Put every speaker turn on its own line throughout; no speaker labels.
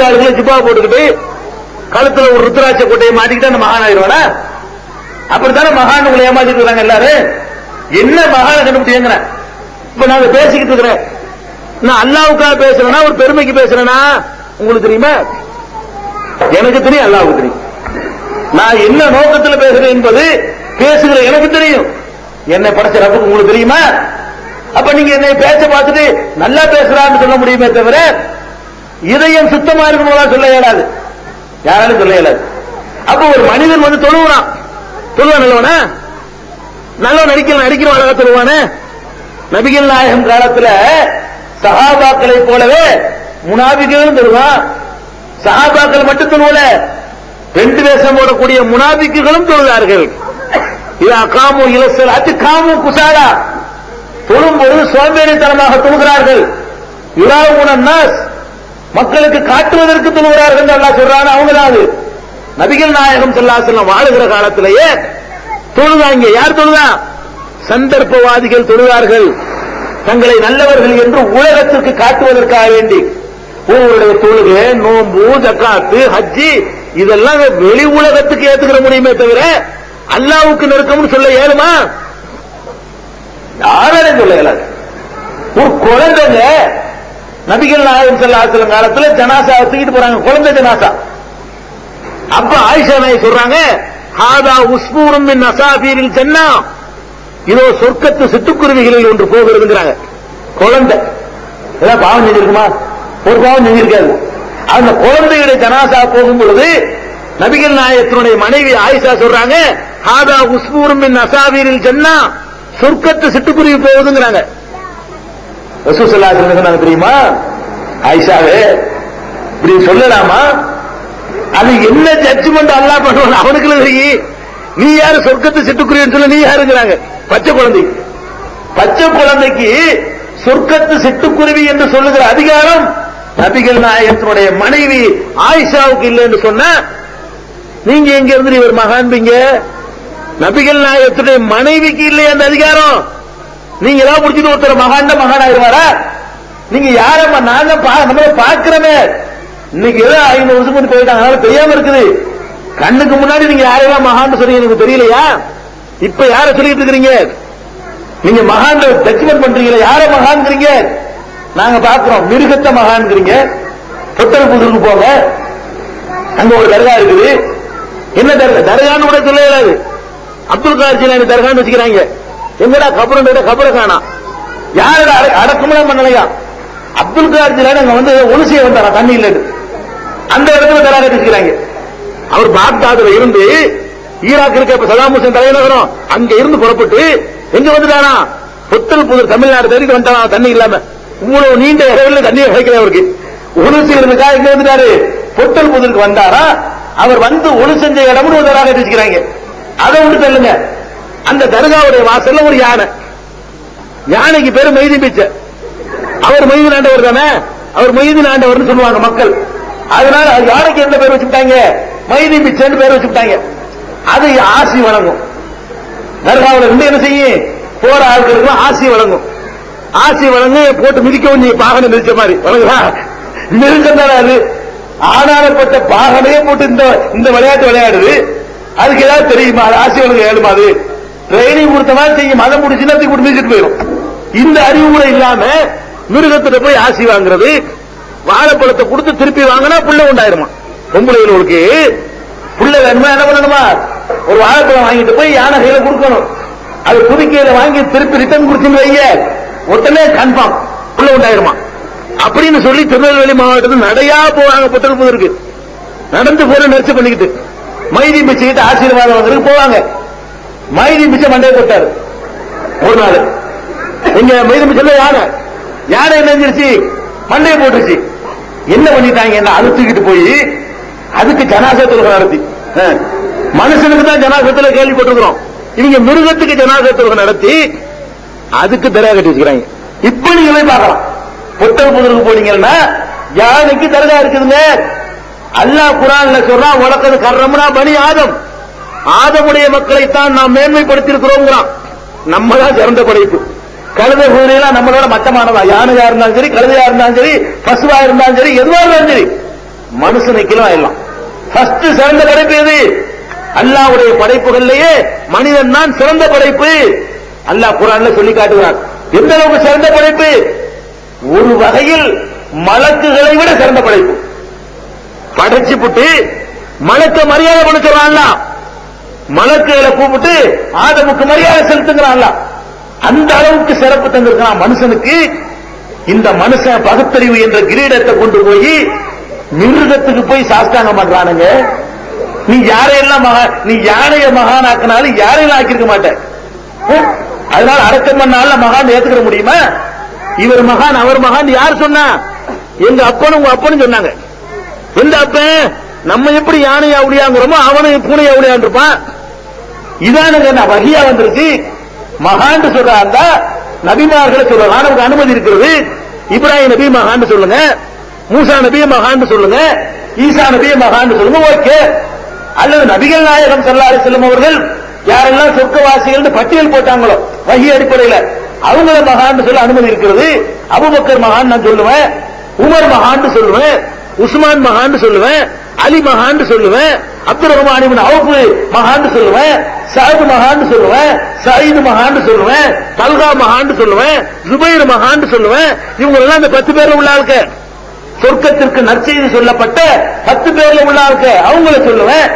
காலத்துல ஜிப்பா போட்டுக்கிட்டு கழுத்துல ஒரு ருத்ராட்ச கொட்டையை மாட்டிக்கிட்டு அந்த மகான் ஆயிடுவானா? அப்படித்தானே மகான் உங்களை ஏமாத்திட்டு இருக்காங்க எல்லாரும்? என்ன மகான கண்டுபிடிச்சுங்கிறேன் இப்ப நாங்க பேசிக்கிட்டு இருக்கிறேன். நான் அல்லாவுக்காக பேசுறேன்னா ஒரு பெருமைக்கு பேசுறேனா? உங்களுக்கு தெரியுமா? எனக்கு தெரியும் அல்லாவுக்கு தெரியும். நான் என்ன நோக்கத்துல பேசுறேன் என்பது பேசுகிற எனக்கு தெரியும். என்னை படைச்ச ரப்புக்கு உங்களுக்கு தெரியுமா? அப்ப நீங்க என்னை பேச பார்த்துட்டு நல்லா பேசுறான்னு சொல்ல முடியுமே தவிர இதயம் சுத்தமா இருக்கணும்னா சொல்ல இயலாது. யாராலும் சொல்ல இயலாது. அப்ப ஒரு மனிதன் வந்து தொழுவான் தொழுவான் நல்லவனா? நல்லா நடிக்கலாம் நடிக்கிறவன் அழகா தொழுவானே? நபிகள் நாயகம் காலத்துல சஹாபாக்களை போலவே முனாபிகளும் தொழுவான். சஹாபாக்கள் மட்டும் தொழுவல. ரெண்டு வேஷம் போடக்கூடிய முனாபிக்குகளும் தொழுதார்கள். இது அகாமு இலசல் அச்சு காமு குசாடா தொழும்போது சோம்பேறித்தனமாக தொழுகிறார்கள். இராவுணன் நாஸ். மக்களுக்கு காட்டுவதற்கு தொழுகிறார்கள் என்று அல்லா சொல்றாங்க அவங்க தான் அது. நபிகள் நாயகம் ஸல்லல்லாஹு வாழுகிற காலத்திலேயே தொழுதாங்க. யார் தொழுதா? சந்தர்ப்பவாதிகள் தொழுதார்கள். தங்களை நல்லவர்கள் என்று உலகத்திற்கு காட்டுவதற்காக வேண்டி. ஒவ்வொருடைய தொழுகை நோம்பு ஜக்காத்து ஹஜ்ஜி இதெல்லாம் வெளி உலகத்துக்கு ஏத்துக்கிற முடியுமே தவிர அல்லாவுக்கு நெருக்கம்னு சொல்ல ஏழுமா யாரும் சொல்ல இயலாது ஒரு குழந்தைங்க நபிகள் நாயகம் செல்லாசலம் காலத்துல ஜனாசா தூக்கிட்டு போறாங்க குழந்தை ஜனாசா. அப்ப ஆயிஷா நாய் சொல்றாங்க ஹாதா உஸ்மூரும் மின் அசாபீரில் சென்னா இதோ சொர்க்கத்து சிட்டுக்குருவிகளில் ஒன்று போகிறதுங்கிறாங்க. குழந்தை. ஏதாவது பாவம் செஞ்சிருக்குமா? ஒரு பாவம் செஞ்சிருக்காது. அந்த குழந்தையுடைய ஜனாசா போகும் பொழுது நபிகள் நாயகத்தினுடைய மனைவி ஆயிஷா சொல்றாங்க ஹாதா உஸ்மூரும் மின் அசாபீரில் சென்னா சொர்க்கத்து சிட்டுக்குருவி போகுதுங்கிறாங்க. ரசூசல்லா சொன்னாங்க தெரியுமா? ஆயிஷாவே இப்படி சொல்லலாமா? அது என்ன ஜட்ஜ்மெண்ட் அல்லாஹ் பண்ணுவான்? அவனுக்கு தெரியும். நீ யாரு சொர்க்கத்து சிட்டுக்குருவின்னு சொல்ல நீ யாருங்கிறாங்க? பச்சை குழந்தை. பச்சை குழந்தைக்கு சொர்க்கத்து சிட்டுக்குருவி என்று சொல்லுகிற அதிகாரம் நபிகள் நாயகத்தினுடைய மனைவி ஆயிஷாவுக்கு இல்லை என்று சொன்ன நீங்க எங்க இருந்து இவர் மகான்பீங்க நபிகள் நாயகத்துடைய மனைவிக்கு இல்லையா அந்த அதிகாரம்? நீங்க ஏதாவது முடிச்சுட்டு ஒருத்தர் மகாண்ட மகான் ஆயிருவாரா நீங்க யாரம்மா நாங்க பா- நம்மள பாக்குறமே இன்னைக்கு ஏதோ ஐநூறு வருஷம் முன்னாடி போயிட்டாங்க. அதனால தெரியாம இருக்குது. கண்ணுக்கு முன்னாடி நீங்க யாரையெல்லாம் மகான் சொன்னீங்க எனக்கு தெரியலையா? இப்ப யார சொல்லிட்டு இருக்கிறீங்க? நீங்க மகான் ஜட்ஜ்மெண்ட் பண்றீங்களா யார மகான்ங்கிறீங்க? நாங்க பாக்குறோம் மிருகத்தை மகான்ங்கிறீங்க. தொட்டல் புதருக்கு போங்க. அங்க ஒரு தர்கா இருக்குது. என்ன தர்கா? தர்கான்னு கூட சொல்ல அப்துல் கார் ஜிலானி தர்கான்னு வச்சுக்கிறாங்க. எங்கடா கபருன்ற கபரை காணா. யாரோட அடக்கமெல்லாம் பண்ணலையா? அப்துல் கார் ஜிலானி அங்க வந்து ஒலிசிய வந்தாரா? தண்ணி இல்லைன்னு. அந்த இடத்துல தராக கட்டிக்கிறாங்க அவர் பாக்தாதுல இருந்து ஈராக் இருக்க இப்ப சதாம் ஹுசேன் தலைநகரம் அங்க இருந்து புறப்பட்டு எங்க வந்துட்டானா? புத்தல் புதர் தமிழ்நாடு தேடி வந்துட்டானா? தண்ணி இல்லாம. இவ்வளவு நீண்ட இடைவெளியில தண்ணி கிடைக்கல அவருக்கு. ஒளு இருந்துக்கா இங்க வந்துட்டாரு? புத்தல் புதருக்கு வந்தாரா? அவர் வந்து ஒளு செஞ்ச இடம்னு ஒரு தராக வச்சுக்கிறாங்க அதை விட்டு தள்ளுங்க. அந்த தர்காவுடைய வாசல்ல ஒரு யானை. யானைக்கு பேரு மைதி பிச்சை. அவர் மைதீன் ஆண்டவர் தானே? அவர் மைதீன் ஆண்டவர்னு சொல்லுவாங்க மக்கள். அதனால அது யானைக்கு எந்த பேர் வச்சுட்டாங்க மைதி பிச்சைன்னு பேர் வச்சுட்டாங்க அது ஆசி வழங்கும். தர்காவில் இருந்து என்ன செய்யும்? போற ஆட்களுக்கு ஆசி வழங்கும். ஆசி வழங்கு போட்டு மிதிக்கவும் நீ பாகனை மிதிச்ச மாதிரி. வழங்குதா? மிருகம் அது? ஆனாரப்பட்ட பாகனையே போட்டு இந்த இந்த விளையாட்டு விளையாடுது. அதுக்கு ஏதாவது தெரியுமா? ஆசி வழங்க ஏழுமா அது? ட்ரைனிங் கொடுத்த மாதிரி செய்யும் அதை முடிச்சுன்னா தூக்கி போட்டு மிதிச்சிட்டு போயிடும். இந்த அறிவு கூட இல்லாம மிருகத்துல போய் ஆசி வாங்குறது வாழைப்பழத்தை கொடுத்து திருப்பி வாங்கினா புள்ள உண்டாயிருமா? பொம்பளைகளுக்கு புள்ள வேணுமா? என்ன பண்ணணுமா? ஒரு வாழைப்பழம் வாங்கிட்டு போய் யானை கையில கொடுக்கணும். அது புதுக்கையில வாங்கி திருப்பி ரிட்டர்ன் கொடுத்துன்னு வைங்க உடனே கன்ஃபார்ம் புள்ள உண்டாயிருமா? அப்படின்னு சொல்லி திருநெல்வேலி மாவட்டத்தில் நடையா போவாங்க புத்தகம் இருக்கு நடந்து போற நெரிச்சு பண்ணிக்கிட்டு மைதி பிச்சுக்கிட்டு ஆசீர்வாதம் வாங்குறதுக்கு போவாங்க. மைதி பிச்சை மண்டையை போட்டாரு. ஒரு நாள். இங்க மைதி பிச்சைல யானை. யானை என்ன செஞ்சிருச்சு? மண்டையை போட்டுருச்சு. என்ன பண்ணிட்டாங்க? என்ன அழுத்துக்கிட்டு போய் அதுக்கு ஜனாசா தொழுகை நடத்தி. மனுஷனுக்கு தான் ஜனாசத்துல கேள்விப்பட்டிருக்கிறோம் இவங்க மிருகத்துக்கு ஜனாச தொழுகை நடத்தி அதுக்கு தர்கா கட்டி வச்சுக்கிறாங்க. இப்ப நீங்களே போய் பார்க்கலாம். புத்தக புதருக்கு போனீங்கன்னா யானைக்கு தர்கா இருக்குதுங்க. அல்லாஹ் குரான்ல சொல்றான் உலகது கர்றம்னா பனி ஆதம். ஆதமுடைய மக்களைத்தான் நாம் மேன்மைப்படுத்தியிருக்கிறோம் நம்ம தான் சிறந்த படைப்பு. கழுத குதிரையெல்லாம் நம்மளோட மட்டமானதா? யானையா இருந்தாலும் சரி கழுதையா இருந்தாலும் சரி பசுவா இருந்தாலும் சரி எதுவா இருந்தாலும் சரி மனுஷனுக்கெல்லாம் ஆயிடலாம் ஃபர்ஸ்ட் சிறந்த படைப்பு எது? அல்லாவுடைய படைப்புகள்லயே மனிதன் தான் சிறந்த படைப்பு. அல்லாஹ் குரான்ல சொல்லி காட்டுகிறான். எந்த அளவுக்கு சிறந்த படைப்பு? ஒரு வகையில் மலக்குகளை விட சிறந்த படைப்பு. படைச்சு புட்டு மலக்க மரியாதை பண்ண மலக்குகளை கூப்பிட்டு ஆதமுக்கு மரியாதை செலுத்துங்கிறான்ல. அந்த அளவுக்கு சிறப்பு தந்திருக்கிறான் மனுஷனுக்கு. இந்த மனுஷன் பகுத்தறிவு என்ற கிரீடத்தை கொண்டு போய் மிருகத்துக்கு போய் சாஸ்தாங்கம் பண்றானுங்க. நீ யாரையெல்லாம் மகா நீ யானைய மகானாக்குனாலும் யாரையும் ஆக்கியிருக்க மாட்ட அதனால அடக்கம் பண்ணால மகான் ஏத்துக்கிற முடியுமா? இவர் மகான் அவர் மகான் யார் சொன்னா? எங்க அப்பனும் உங்க அப்பனும் சொன்னாங்க. எந்த அப்பன்? நம்ம எப்படி யானை அவளியாங்கிறோமோ அவனும் பூனை அவளியான் இருப்பான் இதானுங்க நான் வகையா வந்திருக்கு. மகான்னு சொல்றாங்க நபிமார்களை சொல்லலாம் நமக்கு அனுமதி இருக்கிறது. இப்ராஹிம் நபி மகான்னு சொல்லுங்க. மூசா நபிய மகான்னு சொல்லுங்க. ஈசா நபிய மகான்னு சொல்லுங்க. ஓகே. அல்லது நபிகள் நாயகம் ஸல்லல்லாஹு செல்லும் அவர்கள் யாரெல்லாம் சொர்க்கவாசிகள் பட்டியல் போட்டாங்களோ வகி அடிப்படையில் அவங்கள மகான்னு சொல்ல அனுமதி இருக்கிறது. அபுபக்கர் மகான் நான் சொல்லுவேன். உமர் மகான்னு சொல்லுவேன். உஸ்மான் மகான்னு சொல்லுவேன். அலி மகான்னு சொல்லுவேன். அப்துல் ரஹ்மான் அவுப்பு மகான்னு சொல்லுவேன் சாது மகான்னு சொல்லுவேன் சயீத் மகான்னு சொல்லுவேன் தல்கா மகான்னு சொல்லுவேன் ஜுபைர் மகான்னு சொல்லுவேன். இவங்க எல்லாம் இந்த பத்து பேர் உள்ள ஆளுக்க சொர்க்கத்திற்கு நற்செய்தி சொல்லப்பட்ட பத்து பேர்ல உள்ள ஆளுக்க அவங்கள சொல்லுவேன்.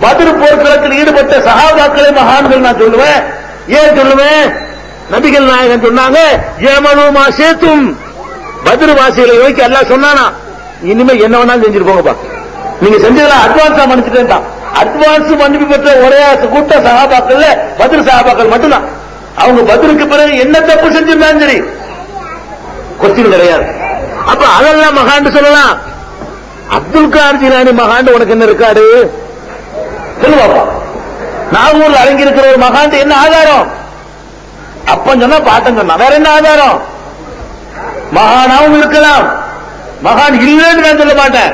பதில் போர்க்களத்தில் ஈடுபட்ட சகாபாக்களை மகான்கள் நான் சொல்லுவேன். ஏன் சொல்லுவேன்? நபிகள் நாயகன் சொன்னாங்க ஏமனுமா சேத்தும் பதில் வாசிகளை நோக்கி எல்லாம் சொன்னானா? இனிமே என்ன வேணாலும் செஞ்சுட்டு போங்கப்பா. நீங்க செஞ்சதெல்லாம் அட்வான்ஸா மன்னிச்சுட்டேன் அட்வான்ஸ் மன்னிப்பு பெற்ற ஒரே கூட்ட சகாபாக்கள் பதில் சகாபாக்கள் மட்டும்தான். அவங்க பதிலுக்கு பிறகு என்ன தப்பு செஞ்சிருந்தாலும் சரி. கொஸ்டின் கிடையாது. அப்ப அதெல்லாம் மகாண்டு சொல்லலாம். அப்துல் கார் ஜிலானி மகாண்டு உனக்கு என்ன இருக்காரு சொல்லுவாப்பா நாகூர்ல அடங்கி இருக்கிற ஒரு மகாண்டு என்ன ஆதாரம்? அப்பன் சொன்னா பாட்டன் சொன்னா. வேற என்ன ஆதாரம்? மகானாவும் இருக்கலாம். மகான் இல்லைன்னு நான் சொல்ல மாட்டேன்.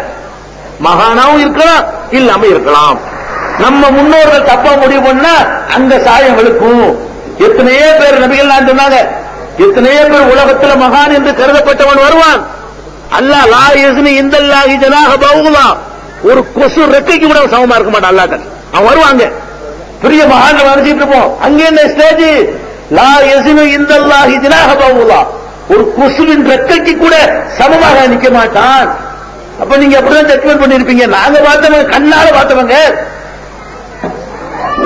மகானாவும் இருக்கலாம் இல்லாம இருக்கலாம். நம்ம முன்னோர்கள் தப்பா முடிவு பண்ணா அந்த சாயம் வெளுக்கும். எத்தனையோ பேர் நபிகள் சொன்னாங்க எத்தனையோ பேர் உலகத்துல மகான் என்று கருதப்பட்டவன் வருவான். அல்லாஹ் லா யஸ்னி இந்தல்லாஹி ஜனாக பவுலா ஒரு கொசு ரெக்கைக்கு கூட சமமா இருக்க மாட்டான் அல்லாக்கள் அவன் வருவாங்க. பெரிய மகான் நினைச்சிட்டு இருப்போம். அங்கே என்ன ஸ்டேஜ் லா யஸ்னி இந்தல்லாஹி ஜனாஹ பவுலா ஒரு கொசுவின் ரெக்கைக்கு கூட சமமாக நிக்க மாட்டான். அப்ப நீங்க அப்படிதான் ஜட்மெண்ட் பண்ணிருப்பீங்க நாங்க பார்த்தவங்க கண்ணால பார்த்தவங்க.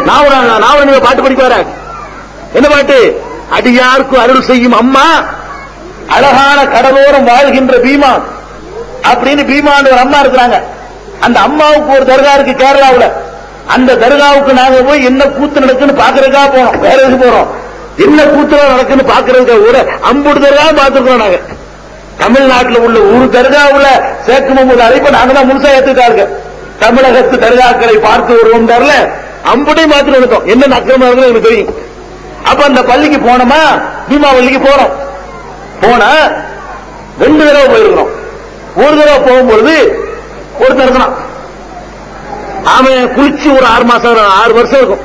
நான் பாட்டு படிக்க வரேன் என்ன பாட்டு? அடியாருக்கு அருள் செய்யும் அம்மா அழகான கடலோரம் வாழ்கின்ற பீமா அப்படின்னு பீமான்னு ஒரு அம்மா இருக்கிறாங்க. அந்த அம்மாவுக்கு ஒரு தர்கா இருக்கு கேரளாவில். அந்த தர்காவுக்கு நாங்க போய் என்ன கூத்து நடக்குன்னு பாக்குறதுக்காக போனோம் வேற எதுக்கு போறோம். என்ன கூத்து நடக்குன்னு பாக்குறதுக்கு ஒரு அம்புடு தர்கா பார்த்துருக்கோம் நாங்க. தமிழ்நாட்டில் உள்ள ஒரு தர்காவில் சேக்கு முகமது அழைப்ப நாங்க தான் முழுசா ஏத்துட்டாங்க தமிழகத்து தர்காக்களை பார்த்து வருவோம் தரல அம்புடையும் மாத்திரம் இருக்கும் என்ன அக்கிரமம் இருக்குன்னு எனக்கு தெரியும். அப்ப அந்த பள்ளிக்கு போனோமா? பீமாவல்லிக்கு போறோம். போனா ரெண்டு தடவை போயிருக்கிறோம். ஒரு தடவை போகும்பொழுது ஒருத்தர் இருக்கிறான். அவன் குளிச்சு ஒரு ஆறு மாசம் ஆறு வருஷம் இருக்கும்.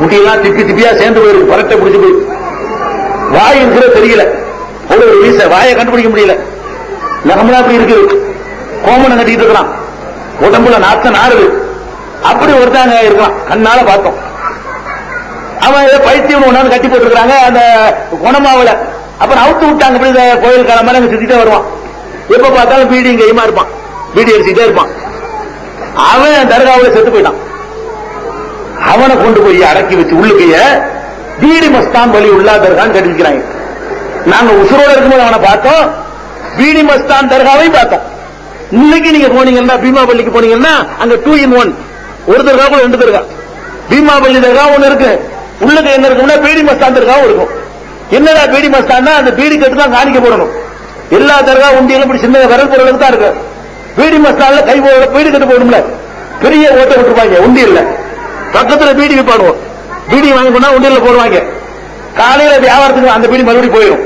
முடியெல்லாம் திப்பி திப்பியா சேர்ந்து போயிருக்கு. பரட்டை பிடிச்சு போய் வாய் இருக்கிறது தெரியல. எவ்வளவு ஒரு வீச வாயை கண்டுபிடிக்க முடியல. நகமலா அப்படி இருக்கு? கோமணம் கட்டிட்டு இருக்கிறான் உடம்புல நாத்த நாறுது. அப்படி ஒருத்தாங்க இருக்கலாம். கண்ணால பார்த்தோம். அவன் ஏதோ பைத்தியம் ஒண்ணாந்து கட்டி போட்டுருக்காங்க அந்த குணமாவல. அப்புறம் அவுத்து விட்டாங்க. இப்படி இந்த கோயில் காலமா அங்க சுத்திட்டே வருவான். எப்ப பார்த்தாலும் பீடி கையுமா இருப்பான். பீடி அடிச்சுட்டே இருப்பான். அவன் தர்காவுல செத்து போயிட்டான். அவனை கொண்டு போய் அடக்கி வச்சு உள்ளுக்கைய பீடி மஸ்தான் வழி உள்ளா தர்கான்னு நாங்க உசுரோட இருக்கும்போது அவனை பார்த்தோம். பீடி மஸ்தான் தர்காவையும் பார்த்தோம். இன்னைக்கு நீங்க போனீங்கன்னா பீமாபள்ளிக்கு போனீங்கன்னா அங்க டூ இன் ஒன் ஒரு தர்கா கூட ரெண்டு தர்கா. பீமாபள்ளி தர்கா ஒண்ணு இருக்கு. உள்ளுக்கு என்ன இருக்கும்னா பீடி மஸ்தான் தர்காவும் இருக்கும். என்னடா பீடி மஸ்தான் அந்த பீடி கட்டு தான் காணிக்க போடணும். எல்லா தர்கா உண்டியலும் இப்படி சின்ன விரல் பொருளுக்கு தான் இருக்கு. பீடி மஸ்தான்ல கை போட பீடி கட்டு போடும்ல பெரிய ஓட்ட விட்டுருப்பாங்க உண்டியல்ல. பக்கத்துல பீடி விற்பாடுவோம் பீடி வாங்கி கொண்டா உண்டியல்ல போடுவாங்க. காலையில வியாபாரத்துக்கு அந்த பீடி மறுபடியும் போயிடும்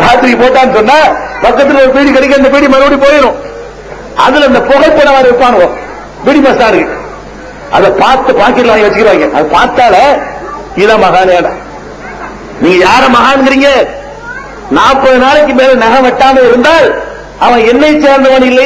ராத்திரி போட்டான்னு சொன்னா பக்கத்துல ஒரு பீடி கிடைக்க அந்த பீடி மறுபடியும் போயிடும். அதுல இந்த புகைப்படம் வேற வைப்பானுவோம் பீடி மஸ்தா இருக்கு அதை பார்த்து பாக்கெட்ல வாங்கி வச்சுக்கிறாங்க அதை பார்த்தால இதான் மகானேடா நீங்க யார மகான்ங்கிறீங்க? நாற்பது நாளைக்கு மேல நகை வெட்டாம இருந்தால் அவன் என்னை சேர்ந்தவன் இல்லை